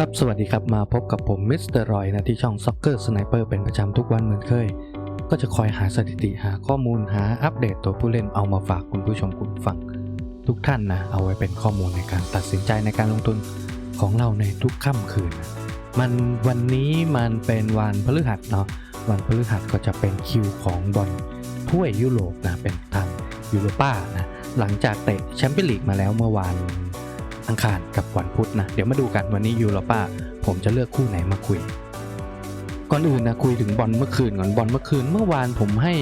ครับสวัสดีครับมาพบกับผมมิสเตอร์รอยนะที่ช่อง Soccer Sniper เปอร์เป็นประจำทุกวันเหมือนเคย ก็จะคอยหาสถิติหาข้อมูลหาอัปเดตตัวผู้เล่นเอามาฝากคุณผู้ชมคุณฟัง ทุกท่านนะเอาไว้เป็นข้อมูลในการตัดสินใจในการลงทุนของเราในทุกค่ำคืน มันวันนี้มันเป็นวันพฤหัสเนาะวันพฤหัสก็จะเป็นคิวของบอลถ้วยยุโรปนะเป็นทางยูโรป้านะหลังจากเตะแชมเปี้ยนลีกมาแล้วเมื่อวาน อังคารกับวันพุธนะ เดี๋ยวมาดูกันวันนี้ยูโรป้าผมจะเลือกคู่ไหนมาคุย ก่อนอื่นนะคุยถึงบอลเมื่อคืนก่อนบอลเมื่อคืนเมื่อวานผมให้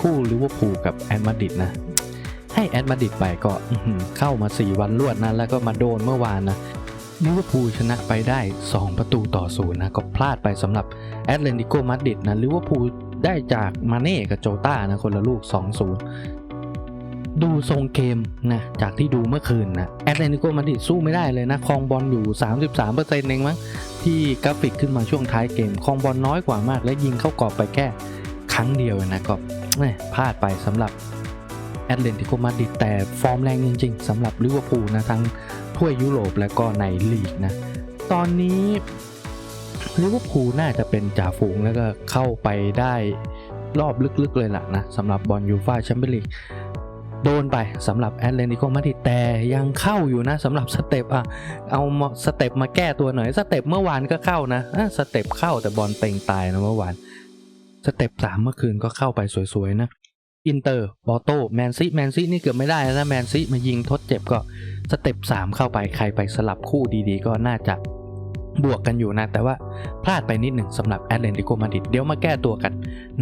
คู่ลิเวอร์พูลกับแอดมาดริดนะ ให้แอดมาดริดไปก็เข้ามา 4 วันรวดนะแล้วก็มาโดนเมื่อวานนะลิเวอร์พูลชนะไปได้ 2 ประตูต่อศูนย์นะก็พลาดไปสำหรับแอตเลติโกมาดริดนะลิเวอร์พูลได้จากมาเน่กับโจต้านะคนละลูก 2-0 ดูทรงเกมนะจากที่ดูเมื่อคืนนะแอตเลติโกมาดริดสู้ไม่ได้เลยนะครองบอลอยู่ 33%เองมั้งที่กราฟิกขึ้นมาช่วงท้ายเกมครองบอลน้อยกว่ามาก และยิงเข้ากรอบไปแค่ครั้งเดียวนะก็พลาดไปสำหรับแอตเลติโกมาดริดแต่ฟอร์มแรงจริงๆสำหรับลิเวอร์พูลนะทั้งถ้วยยุโรปและก็ในลีกนะตอนนี้ลิเวอร์พูลน่าจะเป็นจ่าฝูงแล้วก็เข้าไปได้รอบลึกๆเลยล่ะนะสำหรับบอลยูฟ่าแชมเปี้ยนลีก โดนไปสำหรับแอตเลติโกมาดริดแต่ยังเข้าอยู่นะสำหรับสเต็ปอะเอาสเต็ปมาแก้ตัวหน่อยสเต็ปเมื่อวานก็เข้านะสเต็ปเข้าแต่บอลเต็งตายนะเมื่อวานสเต็ปสามเมื่อคืนก็เข้าไปสวยๆนะอินเตอร์บอโต้แมนซีแมนซีนี่เกือบไม่ได้แล้วนะแมนซีมายิงทดเจ็บก็สเต็ปสามเข้าไปใครไปสลับคู่ดีๆ ก็น่าจะ บวกกันอยู่นะ แต่ว่าพลาดไปนิดหนึ่งสำหรับแอตเลติโกมาดริดเดี๋ยวมาแก้ตัวกัน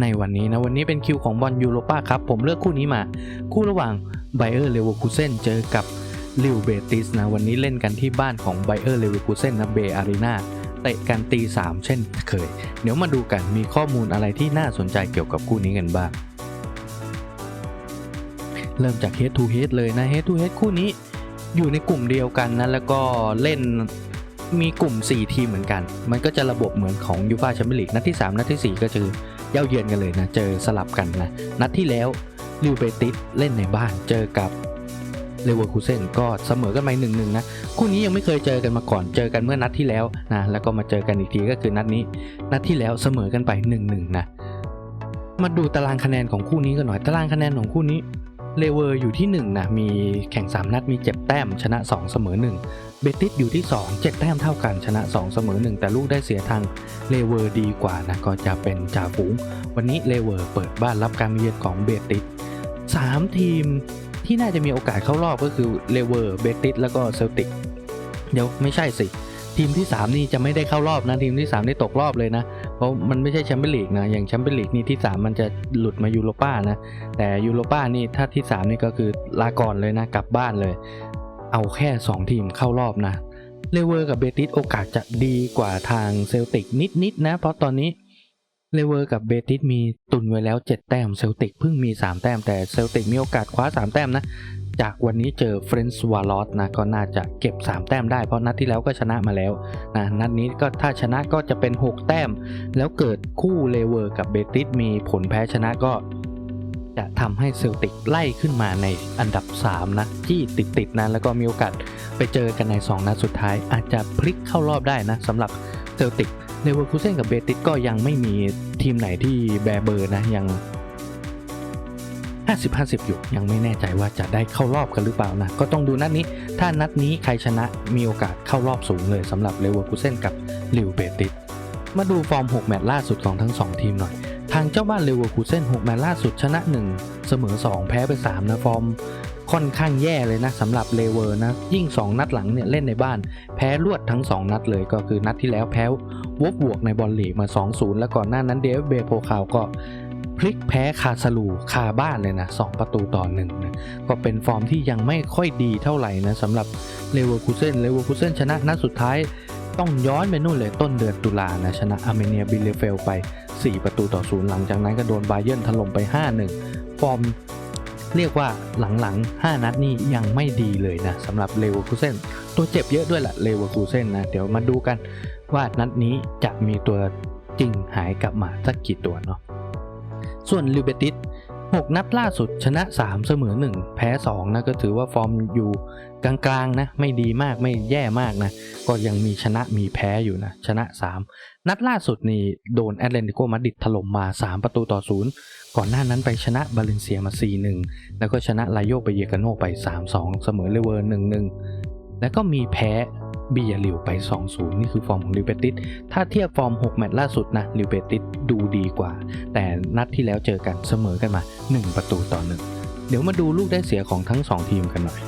ในวันนี้นะ วันนี้เป็นคิวของบอลยูโรป้าครับ ผมเลือกคู่นี้มา คู่ระหว่างไบเออร์เลเวอร์คูเซนเจอกับลิวเบติสนะ วันนี้เล่นกันที่บ้านของไบเออร์เลเวอร์คูเซนนะเบอารีนาเตะกันตีสามเช่นเคย เดี๋ยวมาดูกันมีข้อมูลอะไรที่น่าสนใจเกี่ยวกับคู่นี้กันบ้าง เริ่มจาก Head to Head เลยนะ Head to Head คู่นี้อยู่ในกลุ่มเดียวกันนะแล้วก็เล่น มีกลุ่ม 4 ทีมเหมือนกัน มันก็จะระบบเหมือนของยูฟาแชมเปี้ยนลีกนัดที่ 3 นัดทีสี่ 4 ก็คือเย้าเยือนกันเลยนะ เจอสลับกันนะ นัดที่แล้วลิวเบติสเล่นในบ้านเจอกับเลเวอร์คูเซนก็เสมอกันไปหนึ่งหนึ่งนะ คู่นี้ยังไม่เคยเจอกันมาก่อนเจอกันเมื่อนัดที่แล้วนะแล้วก็มาเจอกันอีกทีก็คือนัดนี้ นัดที่แล้วเสมอกันไป1นหนึ่งนะมาดูตารางคะแนนของคู่นี้กันหน่อยตารางคะแนนของคู่นี้เลเวอร์อยู่ที่1นะมีแข่ง 3 นัดมีเจ็บแต้มชนะ 2 เสมอ 1 เบติสอยู่ที่ 2 7 แต้มเท่ากันชนะ 2 เสมอ 1 แต่ลูกได้เสียทางเลเวอร์ดีกว่านะก็จะเป็นจ่าฝูง วันนี้เลเวอร์เปิดบ้านรับการเยือนของเบติส3 ทีมที่น่าจะมีโอกาสเข้ารอบก็คือเลเวอร์เบติสแล้วก็เซลติกเดี๋ยวไม่ใช่สิ ทีมที่ 3 นี่จะไม่ได้เข้ารอบนะ ทีมที่3นี่ตกรอบเลยนะ เพราะมันไม่ใช่แชมเปี้ยนลีกนะ อย่างแชมเปี้ยนลีกนี่ที่ 3 มันจะหลุดมายูโรป้านะ แต่ยูโรป้านี่ถ้าที่ 3 นี่ก็คือลาก่อนเลยนะ กลับบ้านเลย เอาแค่ 2 ทีมเข้ารอบนะเลเวอร์กับเบติสโอกาสจะดีกว่าทางเซลติกนิดๆนะ เพราะตอนนี้เลเวอร์กับเบติสมีตุนไว้แล้ว 7 แต้มเซลติกเพิ่งมี 3 แต้มแต่เซลติกมีโอกาสคว้า 3 แต้มนะ จากวันนี้เจอเฟรนซ์วาลอสนะก็น่าจะเก็บ 3 แต้มได้เพราะนัดที่แล้วก็ชนะมาแล้วนะนัดนี้ก็ถ้าชนะก็จะเป็น 6 แต้ม แล้วเกิดคู่เลเวอร์กับเบติสมีผลแพ้ชนะก็ จะทำให้เซลติกไล่ขึ้นมาในอันดับ 3 นะ ที่ติดๆนะแล้วก็มีโอกาสไปเจอกันใน 2 นัดสุดท้าย อาจจะพลิกเข้ารอบได้นะสำหรับเซลติกเลเวอร์คูเซนกับเบติสก็ยังไม่มีทีมไหนที่แบเบอร์นะยัง 50-50 อยู่ยังไม่แน่ใจว่าจะได้เข้ารอบกันหรือเปล่านะ ก็ต้องดูนัดนี้ ถ้านัดนี้ใครชนะมีโอกาสเข้ารอบสูงเลยสำหรับเลเวอร์คูเซนกับลิวเบติสมาดูฟอร์ม 6 แมตช์ล่าสุดของทั้ง 2 ทีมหน่อย ทางเจ้าบ้านเลเวอร์คูเซน6แมตช์ล่าสุดชนะ 1 เสมอ 2 แพ้ไป 3 นะฟอร์ม ค่อนข้างแย่เลยนะสำหรับเลเวอร์นะ ยิ่ง 2 นัดหลังเนี่ยเล่นในบ้าน แพ้รวดทั้ง 2 นัดเลยก็คือนัดที่แล้วแพ้วบบวกในบอลลีกมา 2-0 แล้วก่อนหน้านั้นเดฟเบโพคาวก็พลิกแพ้คาซาลูคาบ้านเลยนะ 2 ประตูต่อหนึ่งนะก็เป็นฟอร์มที่ยังไม่ค่อยดีเท่าไหร่นะสำหรับเลเวอร์คูเซนเลเวอร์คูเซนชนะนัดสุดท้ายต้องย้อนไปนู่นเลยต้นเดือนตุลานะชนะอาร์เมเนียบิเลเฟลไป 4 ประตูต่อศูนย์หลังจากนั้นก็โดนไบเยนถล่มไป 5-1 ฟอร์มเรียกว่าหลังๆ 5 นัดนี่ยังไม่ดีเลยนะสำหรับเลเวอร์คูเซนตัวเจ็บเยอะด้วยแหละเลเวอร์คูเซนนะ เดี๋ยวมาดูกันว่านัดนี้จะมีตัวจริงหายกลับมาสักกี่ตัวเนาะส่วนลิเบติส 6 นัดล่าสุดชนะ 3 เสมอ 1 แพ้ 2 นะ ก็ถือว่าฟอร์มอยู่กลางๆนะ ไม่ดีมากไม่แย่มากนะ ก็ยังมีชนะมีแพ้อยู่นะ ชนะ 3 นัดล่าสุดนี่โดนแอตเลติโกมาดริดถล่มมา 3 ประตูต่อ 0 ก่อนหน้านั้นไปชนะบาเลนเซียมา 4-1 แล้วก็ชนะลาโยไปเยกาโนไป 3-2 เสมอเลเวอร์ 1-1 แล้วก็มีแพ้ บียาลิวไป 2-0 นี่คือฟอร์มของลิวเปติสถ้าเทียบฟอร์ม 6 แมตช์ล่าสุดนะลิวเปติสดูดีกว่า แต่นัดที่แล้วเจอกันเสมอกันมา 1 ประตูต่อ 1 เดี๋ยวมาดูลูกได้เสียของทั้ง 2 ทีมกันหน่อย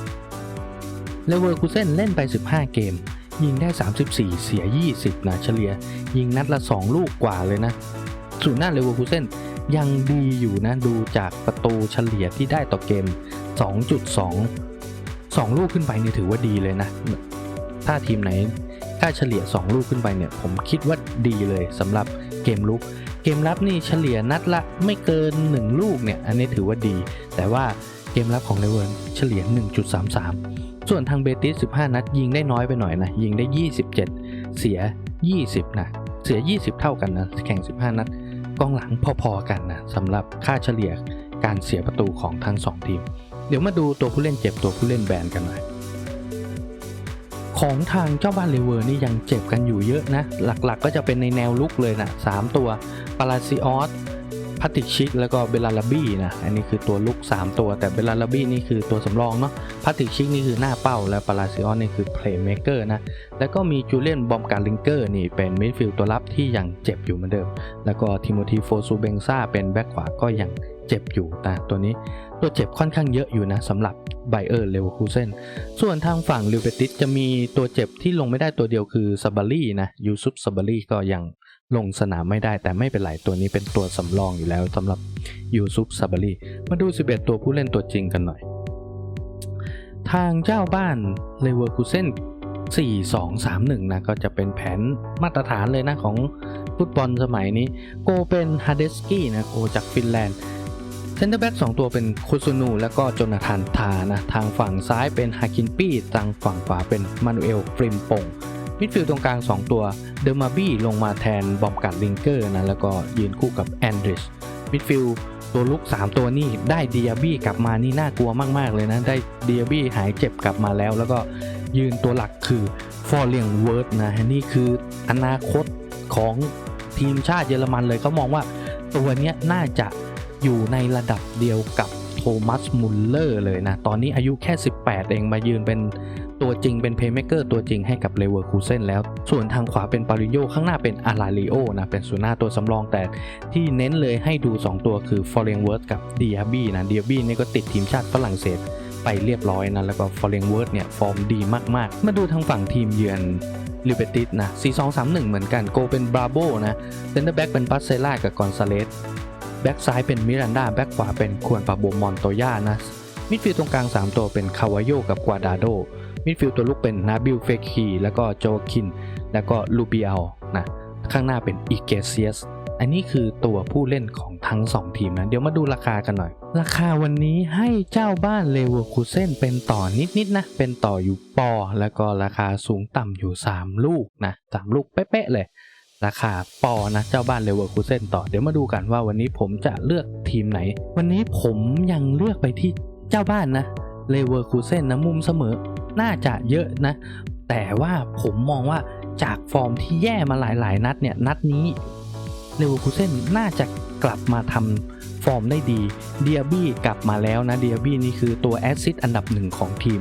เลเวอร์คูเซนเล่นไป 15 เกม ยิงได้ 34 เสีย 20 นะเฉลี่ย ยิงนัดละ 2 ลูกกว่าเลยนะส่วนหน้าเลเวอร์คูเซนยังดีอยู่นะดูจากประตูเฉลี่ยที่ได้ต่อเกม 2.2 2 ลูกขึ้นไปนี่ถือว่าดีเลยนะ ถ้าทีมไหนค่าเฉลี่ย 2 ลูกขึ้นไปเนี่ย ผมคิดว่าดีเลยสำหรับเกมลุก เกมรับนี่เฉลี่ยนัดละไม่เกิน 1 ลูกเนี่ย อันนี้ถือว่าดี แต่ว่าเกมรับของเลเวิร์เฉลี่ย 1.33 ส่วนทางเบติส 15 นัด ยิงได้น้อยไปหน่อยนะ ยิงได้ 27 เสีย 20 นะ เสีย 20 เท่ากันนะ แข่ง 15 นัดกองหลังพอๆกันนะสำหรับค่าเฉลี่ยการเสียประตูของทั้ง 2 ทีม เดี๋ยวมาดูตัวผู้เล่นเจ็บตัวผู้เล่นแบนกันหน่อย ของทางเจ้าบ้านเลเวอร์นี่ยังเจ็บกันอยู่เยอะนะ หลักๆก็จะเป็นในแนวลุกเลยนะ 3 ตัวปาราซิออสพัติชิกแล้วก็เบลาลาบี้นะ อันนี้คือตัวลุก 3 ตัว แต่เบลาลาบี้นี่คือตัวสำรองเนาะพัติชิกนี่คือหน้าเป้า และปาราซิออสนี่คือเพลย์เมเกอร์นะ แล้วก็มีจูเลียนบอมการลิงเกอร์นี่เป็นมิดฟิลด์ตัวรับที่ยังเจ็บอยู่เหมือนเดิม แล้วก็ทิโมธีโฟซูเบงซ่าเป็นแบ็คขวาก็ยังเจ็บอยู่นะตัวนี้ตัวเจ็บค่อนข้างเยอะอยู่นะสำหรับไบเออร์เลเวอร์คูเซนส่วนทางฝั่งลิวเปติสจะมีตัวเจ็บที่ลงไม่ได้ตัวเดียวคือซาบารี่นะยูซุปซาบารี่ก็ยังลงสนามไม่ได้แต่ไม่เป็นไรตัวนี้เป็นตัวสำรองอยู่แล้วสำหรับยูซุปซาบารี่มาดู 11 ตัวผู้เล่นตัวจริงกันหน่อย ทางเจ้าบ้านเลเวอร์คูเซน4-2-3-1 นะ ก็จะเป็นแผนมาตรฐานเลยนะของฟุตบอลสมัยนี้ โกเป็นฮาเดสกี้นะ โกจากฟินแลนด์ เซนเตอร์แบ็ก2ตัวเป็นโคซูนูแล้วก็โจนาธานทานะ ทางฝั่งซ้ายเป็นฮาคินปี้ทางฝั่งขวาเป็นมานูเอลฟริมปงมิดฟิลด์ตรงกลาง 2 ตัวเดอร์มาบี้ลงมาแทนบอมกัดลิงเกอร์นะ แล้วก็ยืนคู่กับแอนดริชมิดฟิลด์ตัวลุก 3 ตัวนี่ได้เดียบี้กลับมานี่น่ากลัวมาก ๆ เลยนะ ได้เดียบี้หายเจ็บกลับมาแล้ว แล้วก็ยืนตัวหลักคือฟอร์เลียงเวิร์ดนะนี่คืออนาคตของทีมชาติเยอรมันเลยเขามองว่าตัวนี้น่าจะ อยู่ในระดับเดียวกับโทมัสมุลเลอร์เลยนะ ตอนนี้อายุแค่ 18 เองมายืนเป็นตัวจริงเป็นเพย์เมเกอร์ตัวจริงให้กับเลเวอร์คูเซนแล้ว ส่วนทางขวาเป็นปาริโยข้างหน้าเป็นอาราลิโอนะ เป็นสุน่าตัวสำรองแต่ที่เน้นเลยให้ดู 2 ตัวคือฟอร์เรงเวิร์ดกับเดียบี้นะเดียบี้นี่ก็ติดทีมชาติฝรั่งเศสไปเรียบร้อยนะ แล้วก็ฟอร์เรงเวิร์ดเนี่ย ฟอร์มดีมาก ๆ มาดูทางฝั่งทีมเยือนลิเบติสนะ 4-2-3-1 เหมือนกันโกเป็นบราโบนะเซนเตอร์แบ็กเป็นปัสเซล่ากับกอนซาเลส แบ็กซ้ายเป็นมิรันดาแบ็กขวาเป็นควนปาโบมอนโตย่านะมิดฟิลด์ตรงกลาง 3 ตัวเป็นคาวาโยกับกวาดาโดมิดฟิลด์ตัวลุกเป็นนาบิลเฟคีแล้วก็โจคิน แล้วก็ลูเบียลนะข้างหน้าเป็นอีเกเซียสอันนี้คือตัวผู้เล่นของทั้ง 2 ทีมนะเดี๋ยวมาดูราคากันหน่อย ราคาวันนี้ให้เจ้าบ้านเลเวอร์คูเซนเป็นต่อนิดๆนะเป็นต่ออยู่ปอ แล้วก็ราคาสูงต่ำอยู่ 3 ลูกนะสามลูกเป๊ะๆเลย ราคาปอนะเจ้าบ้านเลเวอร์คูเซนต่อเดี๋ยวมาดูกันว่าวันนี้ผมจะเลือกทีมไหน วันนี้ผมยังเลือกไปที่เจ้าบ้านนะเลเวอร์คูเซนนะมุมเสมอน่าจะเยอะนะ แต่ว่าผมมองว่าจากฟอร์มที่แย่มาหลายๆ นัดเนี่ยนัดนี้เลเวอร์คูเซนน่าจะกลับมาทำฟอร์มได้ดีเดียบี้กลับมาแล้วนะเดียบี้นี่คือตัวแอซซิดอันดับหนึ่งของทีม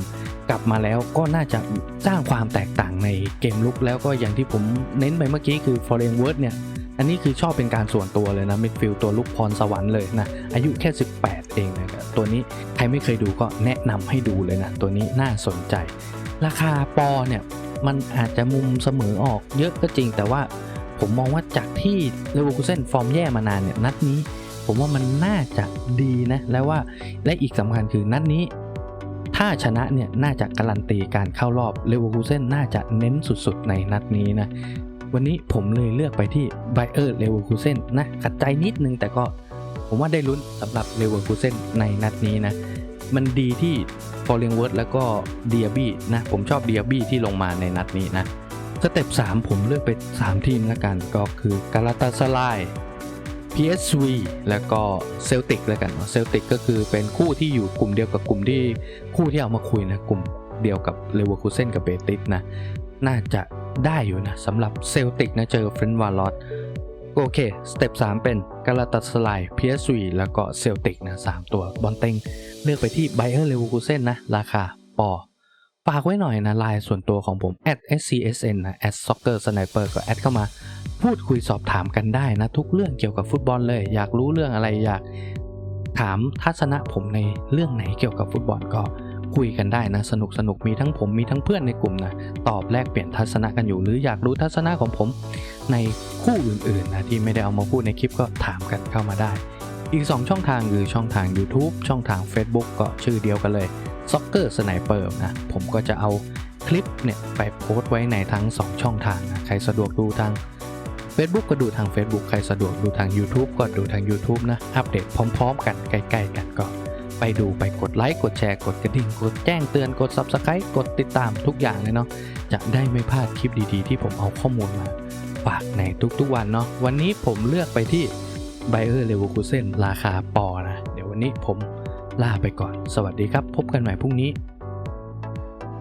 กลับมาแล้วก็น่าจะสร้างความแตกต่างในเกมลุกแล้วก็อย่างที่ผมเน้นไปเมื่อกี้คือฟอร์เรนเวิร์ดเนี่ย อันนี้คือชอบเป็นการส่วนตัวเลยนะมิดฟิลตัวลุกพรสวรรค์เลยนะ อายุแค่ 18 เองนะครับตัวนี้ใครไม่เคยดูก็แนะนำให้ดูเลยนะ ตัวนี้น่าสนใจ ราคาปอเนี่ยมันอาจจะมุมเสมอออกเยอะก็จริงแต่ว่าผมมองว่าจากที่เลเวอร์คูเซนฟอร์มแย่มานานเนี่ยนัดนี้ ผมว่ามันน่าจะดีนะ แล้วว่าและอีกสำคัญคือนัดนี้ ถ้าชนะเนี่ยน่าจะการันตีการเข้ารอบเลเวอร์คูเซนน่าจะเน้นสุดๆ ในนัดนี้นะ วันนี้ผมเลยเลือกไปที่ไบเออร์เลเวอร์คูเซนนะขัดใจนิดนึงแต่ก็ผมว่าได้ลุ้นสำหรับเลเวอร์คูเซนในนัดนี้นะ มันดีที่ฟอร์เรงเวิร์ดแล้วก็เดียบี้นะ ผมชอบเดียบี้ที่ลงมาในนัดนี้นะสเต็ป3ผมเลือกไป 3 ทีมละกันก็คือกาลาตาสลาย PSV แล้วก็เซลติกแล้วกันเซลติกก็คือเป็นคู่ที่อยู่กลุ่มเดียวกับกลุ่มที่คู่ที่เอามาคุยนะกลุ่มเดียวกับเลเวอร์คูเซนกับเบติสนะน่าจะได้อยู่นะสำหรับเซลติกนะเจอเฟรนวาลอตโอเค สเต็ป 3 เป็นกาลาตาสไล PSV แล้วก็เซลติกนะสามตัวบอลเต็งเลือกไปที่ไบเออร์เลเวอร์คูเซนนะ ราคาปอ ฝากไว้หน่อยนะไลน์ส่วนตัวของผม @scsn นะ @soccer sniper ก็แอดเข้ามา พูดคุยสอบถามกันได้นะ ทุกเรื่องเกี่ยวกับฟุตบอลเลย อยากรู้เรื่องอะไรอยากถามทัศนะผมในเรื่องไหนเกี่ยวกับฟุตบอลก็คุยกันได้นะ สนุกสนุกมีทั้งผมมีทั้งเพื่อนในกลุ่มนะตอบแลกเปลี่ยนทัศนะกันอยู่ หรืออยากรู้ทัศนะของผมในคู่อื่นๆนะที่ไม่ได้เอามาพูดในคลิปก็ถามกันเข้ามาได้ อีก 2 ช่องทางคือช่องทาง YouTube ช่องทาง Facebook ก็ชื่อเดียวกันเลย Soccer Sniper นะ ผมก็จะเอาคลิปเนี่ยไปโพสต์ไว้ในทั้ง 2 ช่องทางนะ ใครสะดวกดูทาง Facebook ก็ดูทาง Facebook ใครสะดวกดูทาง YouTube ก็ดูทาง YouTube นะ อัปเดตพร้อมๆ กันใกล้ๆกันก็ไปดูไปกดไลค์กดแชร์กดกระดิ่งกดแจ้งเตือนกด Subscribe กดติดตามทุกอย่างเลยเนาะจะได้ไม่พลาดคลิปดีๆ ที่ผมเอาข้อมูลมาฝากในทุกๆวันเนาะวันนี้ผมเลือกไปที่ b บเออร์เลเวอร์คูเซนราคาปอนะ เดี๋ยววันนี้ผม ลาไปก่อน สวัสดีครับ พบกันใหม่พรุ่งนี้